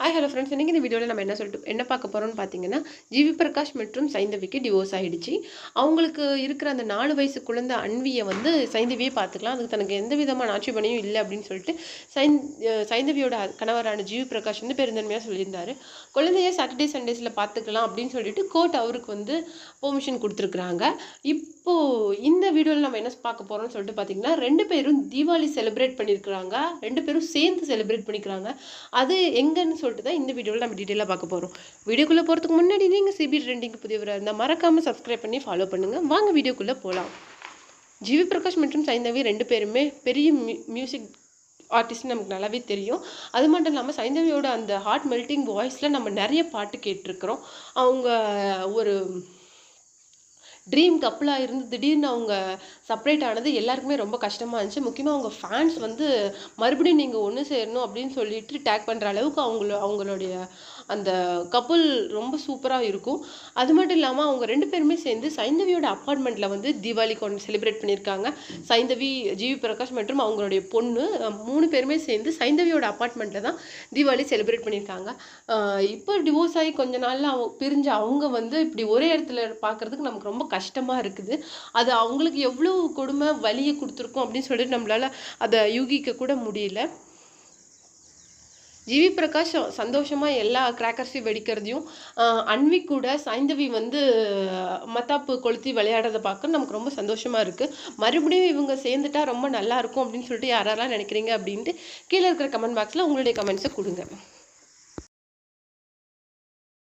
Hi hello friends இன்றைக்கி இந்த வீடியோவில் நம்ம என்ன சொல்லிட்டு என்ன பார்க்க போகிறோம்னு பார்த்தீங்கன்னா ஜிவி பிரகாஷ் மற்றும் சைந்தவிக்கு டிவோர்ஸ் ஆகிடுச்சு அவங்களுக்கு இருக்கிற அந்த நாலு வயசு குழந்தை அன்வியை வந்து சைந்தவியே பார்த்துக்கலாம். அதுக்கு தனக்கு எந்த விதமான ஆட்சேபனையும் இல்லை அப்படின்னு சொல்லிட்டு சைந் சைந்தவியோட கணவரான ஜிவி பிரகாஷ் வந்து பெருந்தன்மையாக சொல்லியிருந்தார். குழந்தைய சாட்டர்டே சண்டேஸில் பார்த்துக்கலாம் அப்படின்னு சொல்லிட்டு கோர்ட் அவருக்கு வந்து பெர்மிஷன் கொடுத்துருக்குறாங்க. இப்போது இந்த வீடியோவில் நம்ம என்ன பார்க்க போகிறோம்னு சொல்லிட்டு பார்த்தீங்கன்னா ரெண்டு பேரும் தீபாவளி செலிப்ரேட் பண்ணியிருக்கிறாங்க. ரெண்டு பேரும் சேர்ந்து செலிப்ரேட் பண்ணிக்கிறாங்க. அது எங்கன்னு சொல்லிட்டு தான் இந்த வீடியோவில் நம்ம டீட்டெயிலாக பார்க்க போகிறோம் வீடியோக்குள்ளே போகிறதுக்கு முன்னாடி நீங்கள் சிபி ட்ரெண்டிங் புதியவராக இருந்தால் மறக்காமல் சப்ஸ்கிரைப் பண்ணி ஃபாலோ பண்ணுங்கள் வாங்க வீடியோக்குள்ளே போகலாம் ஜிவி பிரகாஷ் மற்றும் சைந்தவி ரெண்டு பேருமே பெரிய மியூ மியூசிக் ஆர்டிஸ்ட் நமக்கு நல்லாவே தெரியும். அது மட்டும் இல்லாமல் சைந்தவியோட அந்த ஹார்ட் மெல்ட்டிங் வாய்ஸில் நம்ம நிறைய பாட்டு கேட்டிருக்கிறோம். அவங்க ஒரு ட்ரீம் கப்புளாக இருந்து திடீர்னு அவங்க செப்பரேட் ஆனது எல்லாருக்குமே ரொம்ப கஷ்டமாக இருந்துச்சு. முக்கியமாக அவங்க ஃபேன்ஸ் வந்து மறுபடியும் நீங்கள் ஒன்று சேரணும் அப்படின்னு சொல்லிட்டு டேக் பண்ணுற அளவுக்கு அவங்கள அவங்களுடைய அந்த கப்பல் ரொம்ப சூப்பராக இருக்கும். அது மட்டும் இல்லாமல் அவங்க ரெண்டு பேருமே சேர்ந்து சைந்தவியோட அப்பார்ட்மெண்ட்டில் வந்து தீபாவளி கொண்டு செலிப்ரேட் பண்ணியிருக்காங்க. சைந்தவி ஜிவி பிரகாஷ் மற்றும் அவங்களுடைய பொண்ணு மூணு பேருமே சேர்ந்து சைந்தவியோட அப்பார்ட்மெண்ட்டில் தான் தீபாவளி செலிப்ரேட் பண்ணியிருக்காங்க. இப்போ டிவோர்ஸ் ஆகி கொஞ்ச நாளில் அவங்க பிரிஞ்சு அவங்க வந்து இப்படி ஒரே இடத்துல பார்க்கறதுக்கு நமக்கு ரொம்ப கஷ்டமாக இருக்குது. அது அவங்களுக்கு எவ்வளோ கொடுமை வலியை கொடுத்துருக்கோம் அப்படின்னு சொல்லிட்டு நம்மளால் அதை யூகிக்க கூட முடியல. ஜிவி பிரகாஷ் சந்தோஷமாக எல்லா கிராக்கர்ஸையும் வெடிக்கிறதையும் அன்வி கூட சைந்தவி வந்து மத்தாப்பு கொளுத்தி விளையாடுறதை பார்க்க நமக்கு ரொம்ப சந்தோஷமாக இருக்குது மறுபடியும் இவங்க சேர்ந்துட்டா ரொம்ப நல்லா இருக்கும் அப்படின்னு சொல்லிட்டு யாரெல்லாம் நினைக்கிறீங்க அப்படின்ட்டு கீழே இருக்கிற கமெண்ட் பாக்ஸில் உங்களுடைய கமெண்ட்ஸை கொடுங்க.